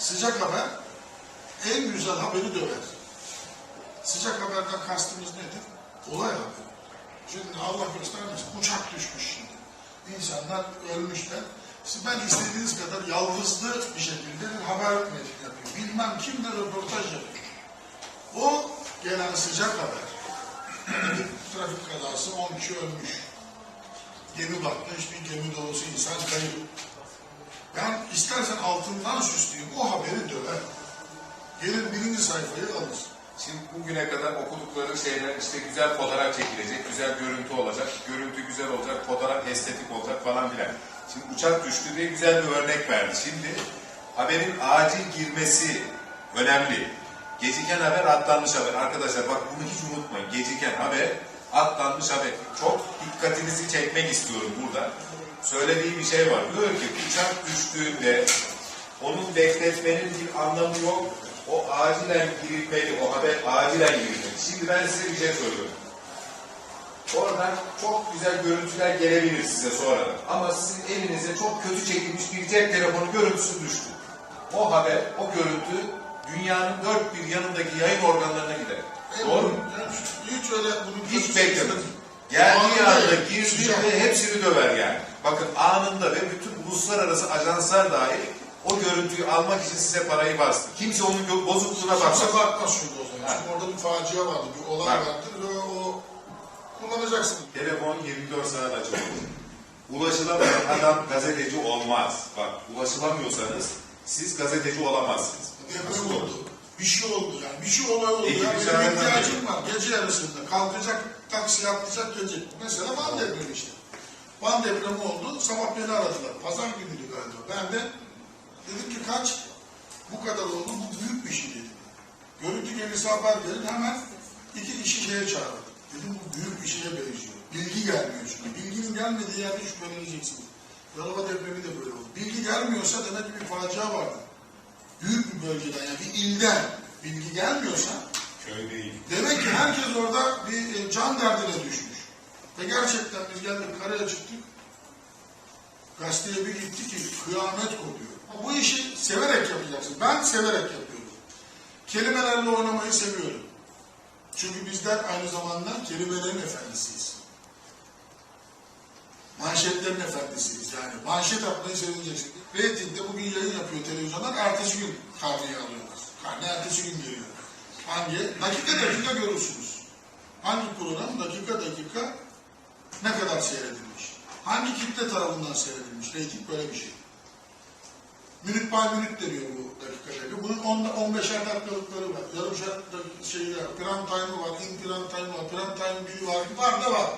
Sıcak haber en güzel haberi döver. Sıcak haberden kastımız nedir? Olay haberi. Şimdi Allah göstermesin uçak düşmüş şimdi. İnsanlar ölmüşler. Siz ben istediğiniz kadar yalnızlı bir şekilde bir haber metni yapayım. Bilmem kimle röportaj yapıyor. O gelen sıcak haber. trafik kazası 10 kişi ölmüş. Gemi batmış, bir gemi dolusu insan kayıp. Ben istersen altından süsleyeyim o haberi döver. Gelir birinci sayfayı alır. Şimdi bugüne kadar okudukları şeyler işte güzel fotoğraf çekilecek, güzel görüntü olacak, görüntü güzel olacak, fotoğraf estetik olacak falan filan. Şimdi uçak düştü diye güzel bir örnek verdi. Şimdi haberin acil girmesi önemli. Geciken haber atlanmış haber. Arkadaşlar bak bunu hiç unutmayın. Geciken haber atlanmış haber. Çok dikkatinizi çekmek istiyorum burada. Söylediğim bir şey var. Diyor ki uçak düştüğünde onun bekletmenin bir anlamı yok. O acilen girilmeli, o haber acilen girilmeli. Şimdi ben size bir şey söylüyorum. Oradan çok güzel görüntüler gelebilir size sonradan. Ama sizin elinize çok kötü çekilmiş bir cep telefonu görüntüsü düştü. O haber, o görüntü dünyanın dört bir yanındaki yayın organlarına gider. Doğru mu? Hiç öyle bunu Hiç beklemedim. Geldiği anda girdi ve hepsini döver yani. Bakın anında ve bütün uluslararası ajanslar dahil o görüntüyü almak için size parayı bastı. Kimse onun bozukluğuna bakmaz. Bakmaz şimdi o zaman. Çünkü orada bir facia vardı, bir olay Bak. vardır ve o kullanacaksın. Telefon 24 saat açık olur. Ulaşılamayan adam gazeteci olmaz. Bak ulaşılamıyorsanız siz gazeteci olamazsınız. Deprem oldu. Bir şey oldu yani. Bir şey olay oldu. Peki, yani ihtiyacım var. Gece yarısında kalkacak, taksi atlayacak gelecek. Mesela Van depremi işte. Van depremi oldu. Sabah beni aradılar. Pazar günüydü galiba. Ben de dedim ki kaç? Bu kadar oldu. Bu büyük bir şey dedim. Görüntü gelirse haber verin. Hemen iki kişi şeye çağırdım. Dedim bu büyük bir şeye benziyor. Bilgi gelmiyor çünkü. Bilginin gelmediği yerde şüpheleneceksiniz. Yalova depremi de böyle oldu. Bilgi gelmiyorsa demek ki bir facia vardı. Büyük bir bölgeden yani bir ilden bilgi gelmiyorsa Köy değil. demek ki herkes orada bir e, can derdine düşmüş. Ve gerçekten biz geldik karaya çıktık. Gazeteye bir gitti ki kıyamet kopuyor. Ama Bu işi severek yapacaksın. Ben severek yapıyorum. Kelimelerle oynamayı seviyorum. Çünkü bizler aynı zamanda kelimelerin efendisiyiz. Manşetlerin efendisiyiz. Yani manşet atmayı seveceksin. Reytingde bugün yayın yapıyor televizyonlar. Ertesi gün karneyi alıyorlar. Karne ertesi gün geliyor. Hangi? Dakika dakika görürsünüz. Hangi program dakika dakika ne kadar seyredilmiş? Hangi kitle tarafından seyredilmiş? Reyting böyle bir şey. Minüt by minüt deniyor bu dakika dakika. Bunun 10 15'er dakikalıkları var. Yarım saat şeyler, prime time'ı var, in prime time var, prime time biri var. Var da var.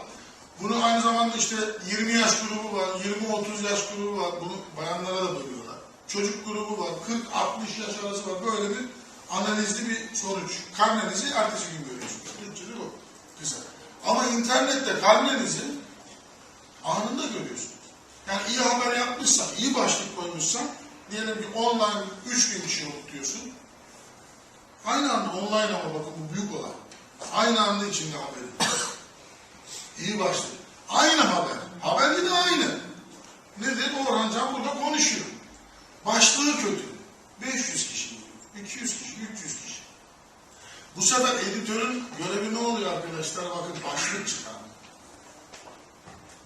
Bunun aynı zamanda işte 20 yaş grubu var, 20-30 yaş grubu var. Bunu bayanlara da bölüyorlar. Çocuk grubu var, 40-60 yaş arası var. Böyle bir analizli bir sonuç. Karnenizi ertesi gün görüyorsunuz. Türkçesi bu. Kısa. Ama internette karnenizi anında görüyorsunuz. Yani iyi haber yapmışsan, iyi başlık koymuşsan, diyelim ki online 3000 kişi okutuyorsun. Aynı anda online ama bakın bu büyük olay. Aynı anda içinde haberi. İyi başlık. Aynı haber. Haberi de aynı. Nedir? Orhan Can burada konuşuyor. Başlığı kötü. 500 kişi, 200 kişi, 300 kişi. Bu sefer editörün görevi ne oluyor arkadaşlar? Bakın başlık çıkarmak.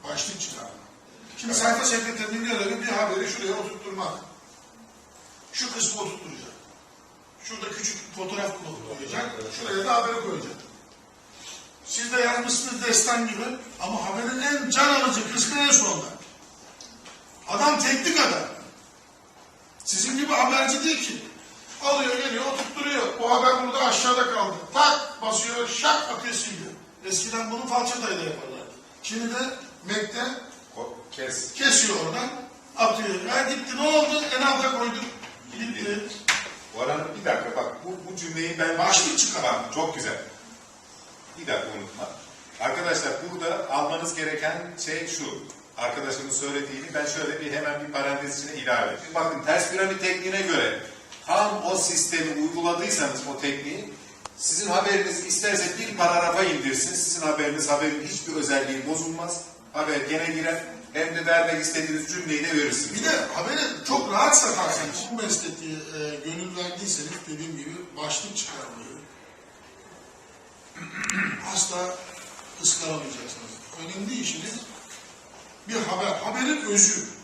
Başlık çıkarmak. Şimdi sayfa sekreterinin görevi bir haberi şuraya oturtturmak. Şu kısmı oturtturacak. Şurada küçük fotoğraf koyacak. Şuraya da haberi koyacak. Siz de yazmışsınız destan gibi ama haberin en can alıcı kısmı en sonda. Adam teknik adam. Sizin gibi haberci değil ki. Alıyor geliyor oturtturuyor. O haber burada aşağıda kaldı. Tak basıyor şak atıyor siliyor. Eskiden bunu falçatayla yaparlardı. Şimdi de Mac'te Kes. kesiyor oradan atıyor. Ya gitti ne oldu? En alta koyduk. Gitti. Orhan bir dakika bak bu, bu cümleyi ben... Başlık çıkar. Bak çok güzel. Bir dakika unutma. Arkadaşlar burada almanız gereken şey şu. Arkadaşımın söylediğini ben şöyle bir hemen bir parantez içine ilave edeyim. Bakın ters piramit tekniğine göre tam o sistemi uyguladıysanız o tekniği sizin haberiniz isterse bir paragrafa indirsin. Sizin haberiniz haberin hiçbir özelliği bozulmaz. Haber gene girer. hem de vermek istediğiniz cümleyi de verirsiniz. Bir de haberi çok rahat satarsanız, bu mesleki e, gönül verdiyseniz dediğim gibi başlık çıkarmayı asla ıskaramayacaksınız. Önemli işiniz bir haber, haberin özü.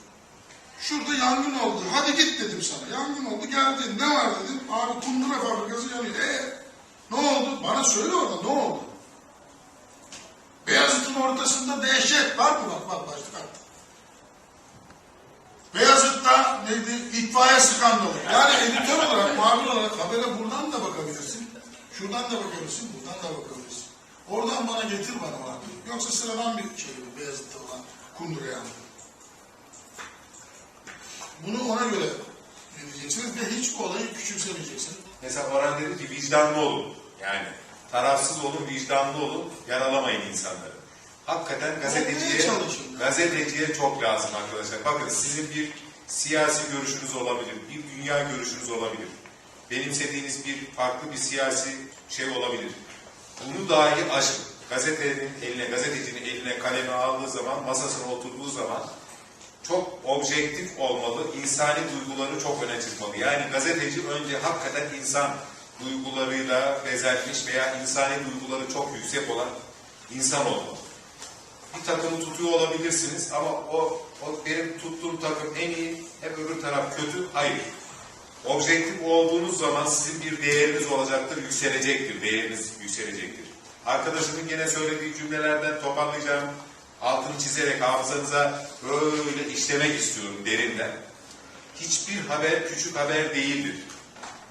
Şurada yangın oldu, hadi git dedim sana. Yangın oldu, geldin, ne var dedim. Abi kundura fabrikası yanıyor. E ne oldu? Bana söyle orada, ne oldu? Beyazıt'ın ortasında dehşet var mı? Bak bak başlık attı. Beyazıt'ta neydi? İtfaiye skandalı. Yani editör olarak, muhabir olarak habere buradan da bakabilirsin. Şuradan da bakabilirsin, buradan da bakabilirsin. Oradan bana getir bana o. Yoksa sıradan bir şey bu Beyazıt'ta olan kundura yandı. Bunu ona göre vereceksin ve hiç bu olayı küçümsemeyeceksin. Mesela Orhan dedi ki vicdanlı olun. Yani tarafsız olun, vicdanlı olun, yaralamayın insanları. Hakikaten gazeteciye, gazeteciye çok lazım arkadaşlar. Bakın sizin bir siyasi görüşünüz olabilir, bir dünya görüşünüz olabilir. Benimsediğiniz bir farklı bir siyasi şey olabilir. Bunu dahi aşın. Gazetenin eline, gazetecinin eline kalemi aldığı zaman, masasına oturduğu zaman çok objektif olmalı, insani duyguları çok öne çıkmalı. Yani gazeteci önce hakikaten insan duygularıyla bezenmiş veya insani duyguları çok yüksek olan insan olmalı. Bir takımı tutuyor olabilirsiniz ama o, o benim tuttuğum takım en iyi, hep öbür taraf kötü. Hayır. Objektif olduğunuz zaman sizin bir değeriniz olacaktır, yükselecektir, değeriniz yükselecektir. Arkadaşımın yine söylediği cümlelerden toparlayacağım, altını çizerek hafızanıza böyle işlemek istiyorum derinden. Hiçbir haber küçük haber değildir.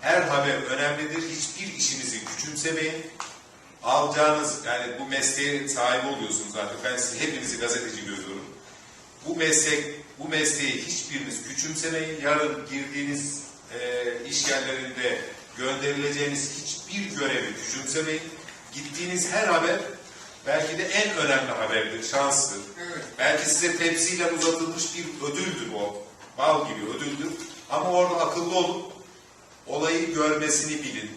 Her haber önemlidir. Hiçbir işinizi küçümsemeyin. Alacağınız, yani bu mesleğe sahibi oluyorsunuz zaten. Ben sizi hepinizi gazeteci görüyorum. Bu meslek, bu mesleği hiçbiriniz küçümsemeyin. Yarın girdiğiniz e, iş yerlerinde gönderileceğiniz hiçbir görevi küçümsemeyin. Gittiğiniz her haber belki de en önemli haberdir, şanstır. Evet. Belki size tepsiyle uzatılmış bir ödüldür o. Bal gibi ödüldür. Ama orada akıllı olun. Olayı görmesini bilin.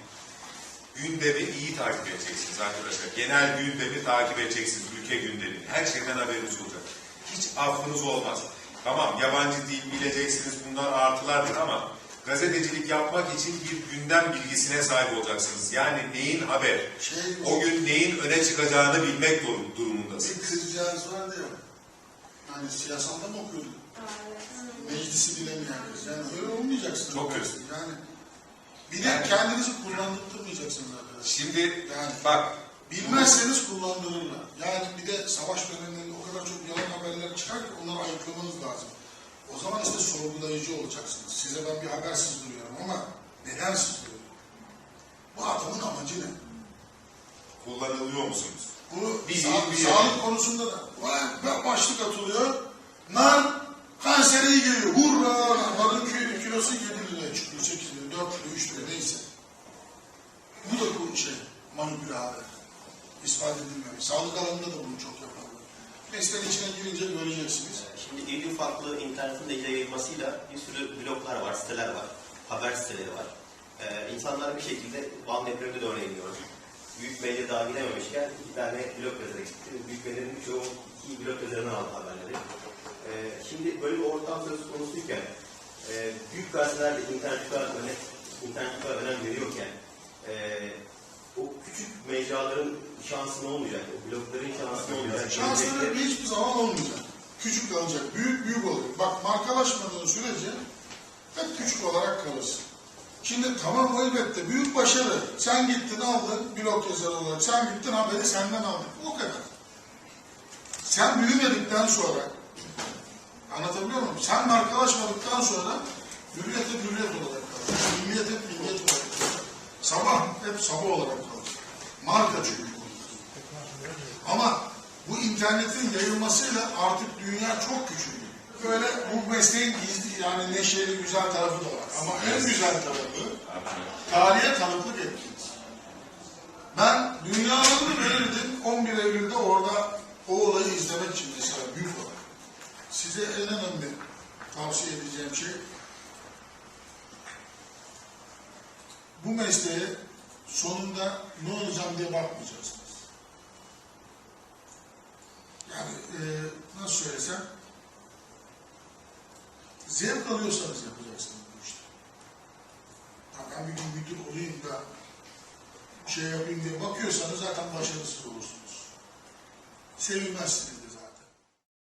Gündemi iyi takip edeceksiniz arkadaşlar. Genel gündemi takip edeceksiniz. Ülke gündemini. Her şeyden haberiniz olacak. Hiç affınız olmaz. Tamam yabancı dil bileceksiniz. Bunlar artılardır ama gazetecilik yapmak için bir gündem bilgisine sahip olacaksınız. Yani neyin haber, Şey, o gün neyin öne çıkacağını bilmek durum- durumundasınız. Bir kızcağız vardı ya. Yani siyasalda mı okuyordu? Meclisi bilemeyen kız. Yani öyle olmayacaksınız. Çok kötü. Yani bir de Yani- kendinizi kullandırmayacaksınız arkadaşlar. Şimdi Yani bak bilmezseniz kullandırırlar. Yani bir de savaş dönemlerinde o kadar çok yalan haberler çıkar ki onları ayıklamanız lazım. İşte sorgulayıcı olacaksınız. Size ben bir haber sızdırıyorum ama neden sızdırıyorum? Bu adamın amacı ne? kullanılıyor musunuz? Bu Bir değil, bir yere. sağlık konusunda da vay, be- başlık atılıyor. Nar kansere iyi geliyor. Hurra! Narın kilo, kilosu 7 liraya çıkıyor, 8 lira, 4 lira, 3 lira neyse. Bu da bu şey, manipüle haber. İspat edilmiyor. Sağlık alanında da bunu çok yaparlar. Mesleğin içine girince göreceksiniz. Şimdi irili farklı internetin de yayılmasıyla bir sürü bloglar var, siteler var, haber siteleri var. Ee, insanlar bir şekilde Van depreminde de örneğin gördüm. Büyük medya daha gidememişken iki tane blog yazarı gitti. Büyük medyanın birçoğu iki blog yazarından aldı haberleri. Ee, şimdi böyle bir ortam söz konusuyken e, büyük gazeteler de internet bu kadar öne, internet bu kadar önem veriyorken e, o küçük mecraların şansı ne olacak? O blogların şansı ne olacak? Şansları hiçbir zaman olmayacak. Küçük kalacak, büyük büyük olacak. Bak markalaşmadığın sürece hep küçük olarak kalırsın. Şimdi tamam o elbette büyük başarı. Sen gittin aldın blog yazarı olarak. Sen gittin haberi senden aldın. O kadar. Sen büyümedikten sonra anlatabiliyor muyum? Sen markalaşmadıktan sonra hürriyet hep hürriyet olarak kalır. Milliyet hep milliyet olarak hep sabah olarak kalır. Marka çünkü. Ama bu internetin yayılmasıyla artık dünya çok küçüldü. Böyle bu mesleğin gizli yani neşeli güzel tarafı da var. Ama en güzel tarafı tarihe tanıklık ettiniz. Ben dünyalarını verirdim 11 Eylül'de orada o olayı izlemek için mesela büyük olarak. Size en önemli tavsiye edeceğim şey bu mesleğe sonunda ne olacağım diye bakmayacaksınız. Yani e, nasıl söylesem Zevk alıyorsanız yapacaksınız bu işte. Ya ben bir gün müdür olayım da şey yapayım diye bakıyorsanız zaten başarısız olursunuz. Sevilmezsiniz